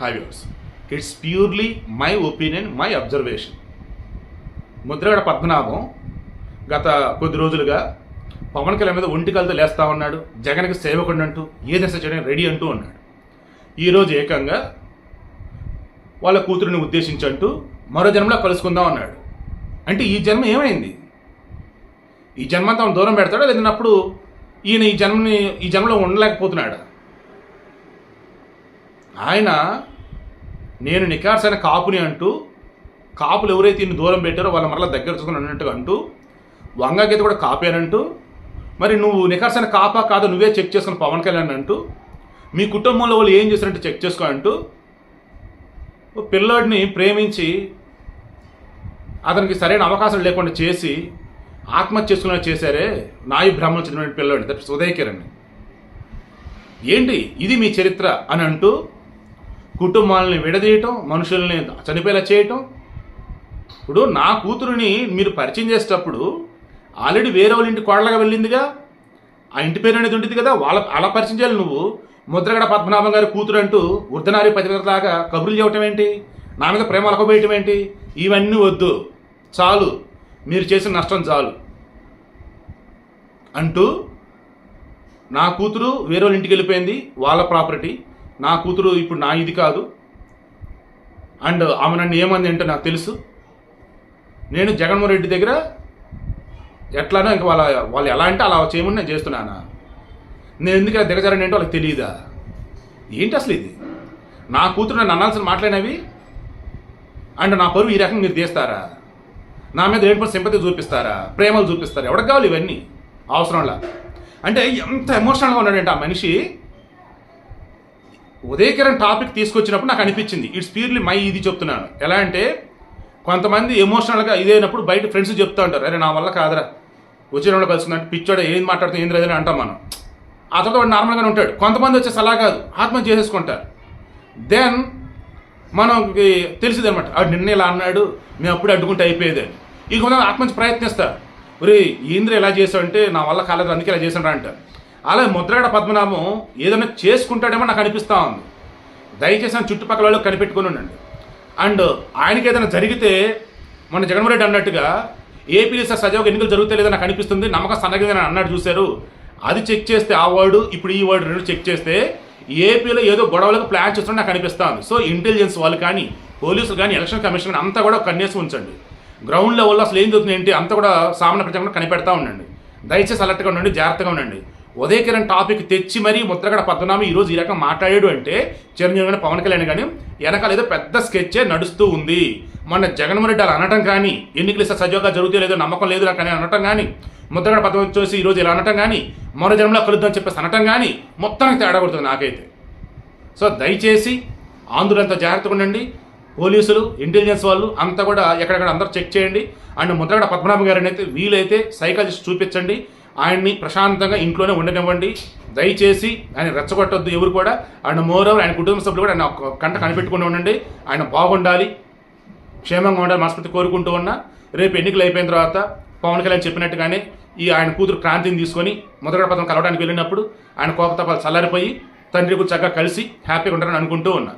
Hi viewers it's purely my opinion my observation Mudragada Padmanabham గత కొద్ది రోజులుగా పవన్ కళ్యాణ్ మీద ఒంటికలతో లేస్తా ఉన్నాడు జగన్కి సేవకుండా అంటూ ఏదైనా చేయడానికి రెడీ అంటూ ఉన్నాడు. ఈరోజు ఏకంగా వాళ్ళ కూతురుని ఉద్దేశించి అంటూ మరో జన్మలో కలుసుకుందాం అన్నాడు. అంటే ఈ జన్మ ఏమైంది? ఈ జన్మంతా ఆయన దూరం పెడతాడా? లేదన్నప్పుడు ఈయన ఈ జన్మని ఈ జన్మలో ఉండలేకపోతున్నాడా? ఆయన నేను నికార్సైన కాపుని అంటూ కాపులు ఎవరైతే ఇన్ని దూరం పెట్టారో వాళ్ళ మరలా దగ్గర చూసుకుని అన్నట్టుగా అంటూ వంగగీత కూడా కాపేనంటూ మరి నువ్వు నికార్సైన కాపా కాదు నువ్వే చెక్ చేసుకుని పవన్ కళ్యాణ్ అంటూ మీ కుటుంబంలో వాళ్ళు ఏం చేశారంటే చెక్ చేసుకో అంటూ పిల్లోడిని ప్రేమించి అతనికి సరైన అవకాశం లేకుండా చేసి ఆత్మహత్య చేసుకునే చేశారే నాయి బ్రాహ్మణులు చెందిన పిల్లోడి దట్ ఉదయ్ కిరణ్ ఏంటి? ఇది మీ చరిత్ర అని అంటూ కుటుంబాలని విడదీయటం మనుషుల్ని చనిపోయేలా చేయటం. ఇప్పుడు నా కూతురుని మీరు పరిచయం చేసేటప్పుడు ఆల్రెడీ వేరే వాళ్ళ ఇంటి కోడలుగా వెళ్ళిందిగా? ఆ ఇంటి పేరు అనేది ఉంటుంది కదా వాళ్ళ అలా పరిచయం చేయాలి నువ్వు. ముద్రగడ పద్మనాభం గారి కూతురు అంటూ వృద్ధనారి పతివ్రతలాగా కబుర్లు చేయటం ఏంటి? నా మీద ప్రేమ అలకబోయటం ఏంటి? ఇవన్నీ వద్దు. చాలు. మీరు చేసిన నష్టం చాలు. అంటూ నా కూతురు వేరే వాళ్ళ ఇంటికి వెళ్ళిపోయింది వాళ్ళ ప్రాపర్టీ. నా కూతురు ఇప్పుడు నా ఇది కాదు. అండ్ ఆమె నన్ను ఏమంది అంటే నాకు తెలుసు. నేను జగన్మోహన్ రెడ్డి దగ్గర ఎట్లానో ఇంకా వాళ్ళ వాళ్ళు ఎలా అంటే అలా చేయమని నేను చేస్తున్నానా? నేను ఎందుకు ఇలా దిగజారని ఏంటో వాళ్ళకి తెలియదా? ఏంటి అసలు ఇది? నా కూతురు నన్ను అనాల్సిన మాట్లాడినవి అండ్ నా పరువు ఈ రకంగా మీరు తీస్తారా? నా మీద ఏంటో సింపతి చూపిస్తారా? ప్రేమలు చూపిస్తారా? ఎవరికి కావాలి ఇవన్నీ? అవసరంలా అంటే ఎంత ఎమోషనల్గా ఉన్నాడంటే ఆ మనిషి. ఉదయకిరణ్ టాపిక్ తీసుకొచ్చినప్పుడు నాకు అనిపించింది. ఇట్స్ ప్యూర్లీ మై ఇది చెప్తున్నాను. ఎలా అంటే కొంతమంది ఎమోషనల్గా ఇదైనప్పుడు బయట ఫ్రెండ్స్ చెప్తూ ఉంటారు. అరే నా వల్ల కాదురా. వచ్చిన కలుసుకుందంటే పిచ్చోడు ఏం మాట్లాడుతుంది ఏం లేదని అంటాం మనం. ఆ తర్వాత వాడు నార్మల్గానే ఉంటాడు. కొంతమంది వచ్చే అలా కాదు. ఆత్మహత్య చేసేసుకుంటారు. దెన్ మనకి తెలిసింది అనమాట ఆడు నిన్న ఇలా అన్నాడు. మేము అప్పుడు అడ్డుకుంటే అయిపోయేది అని. ఇక ఆత్మహత్య ప్రయత్నిస్తారు. ఒరే ఇంద్ర ఇలా చేసావు అంటే నా వల్ల కాలేదు అందుకే ఇలా చేశాడు అంటారు. అలా ముద్రగడ పద్మనాభం ఏదైనా చేసుకుంటాడేమో నాకు అనిపిస్తూ ఉంది. దయచేసి ఆయన చుట్టుపక్కల వాళ్ళు కనిపెట్టుకుని ఉండండి. అండ్ ఆయనకి ఏదైనా జరిగితే మన జగన్మోహన్ రెడ్డి అన్నట్టుగా ఏపీలో సార్ సజావుగా ఎన్నికలు జరుగుతాయి నాకు అనిపిస్తుంది. నమ్మకం సన్నగిదని అన్నాడు చూశారు. అది చెక్ చేస్తే ఆ వర్డ్ ఇప్పుడు ఈ వర్డ్ రెండు చెక్ చేస్తే ఏపీలో ఏదో గొడవలకు ప్లాన్ చేస్తున్నట్టు నాకు అనిపిస్తుంది సో ఇంటెలిజెన్స్ వాళ్ళు కానీ పోలీసులు కానీ ఎలక్షన్ కమిషన్ కానీ అంతా కూడా కన్నేసి ఉంచండి. గ్రౌండ్ లెవెల్లో అసలు ఏం జరుగుతుంది ఏంటి అంతా కూడా సామాన్య ప్రజలు కనిపెడతా ఉండండి. దయచేసి అలర్ట్గా ఉండండి జాగ్రత్తగా ఉండండి. ఉదయ కిరణ్ టాపిక్ తెచ్చి మరీ ముద్రగడ పద్మనాభం ఈ రోజు ఈ రకం మాట్లాడాడు అంటే చిరంజీవి కానీ పవన్ కళ్యాణ్ కానీ వెనకాల ఏదో పెద్ద స్కెచ్చే నడుస్తూ ఉంది. మొన్న జగన్మోహన్ రెడ్డి అలా అనటం కానీ ఎన్నికలు ఇస్తే సజీవంగా జరుగుతాయి లేదో నమ్మకం లేదు నాకు అని అనటం కానీ ముద్రగడ పద్మం చూసి ఈరోజు ఇలా అనటం కానీ మరో జన్మలో కలుద్దాం చెప్పేసి అనటం కానీ మొత్తానికి తేడా కొడుతుంది నాకైతే. సో దయచేసి ఆంధ్రులంతా జాగ్రత్తగా ఉండండి. పోలీసులు ఇంటెలిజెన్స్ వాళ్ళు అంతా కూడా ఎక్కడెక్కడ అందరూ చెక్ చేయండి. అండ్ ముద్రగడ పద్మనాభం గారిని అయితే వీలైతే సైకాలజిస్ట్ చూపించండి. ఆయన్ని ప్రశాంతంగా ఇంట్లోనే ఉండనివ్వండి. దయచేసి ఆయన రెచ్చగొట్టొద్దు ఎవరు కూడా. ఆయన మోరవర్ ఆయన కుటుంబ సభ్యులు కూడా ఆయన ఒక కంట కనిపెట్టుకుని ఉండండి. ఆయన బాగుండాలి. క్షేమంగా ఉండాలి మనస్ఫూర్తి కోరుకుంటూ ఉన్నా. రేపు ఎన్నికలు అయిపోయిన తర్వాత పవన్ కళ్యాణ్ చెప్పినట్టుగానే ఈ ఆయన కూతురు క్రాంతిని తీసుకొని మొదటి పదం కలవడానికి వెళ్ళినప్పుడు ఆయన కోపతపాలు చల్లారిపోయి తండ్రి కూడా చక్కగా కలిసి హ్యాపీగా ఉంటారని అనుకుంటూ ఉన్నా.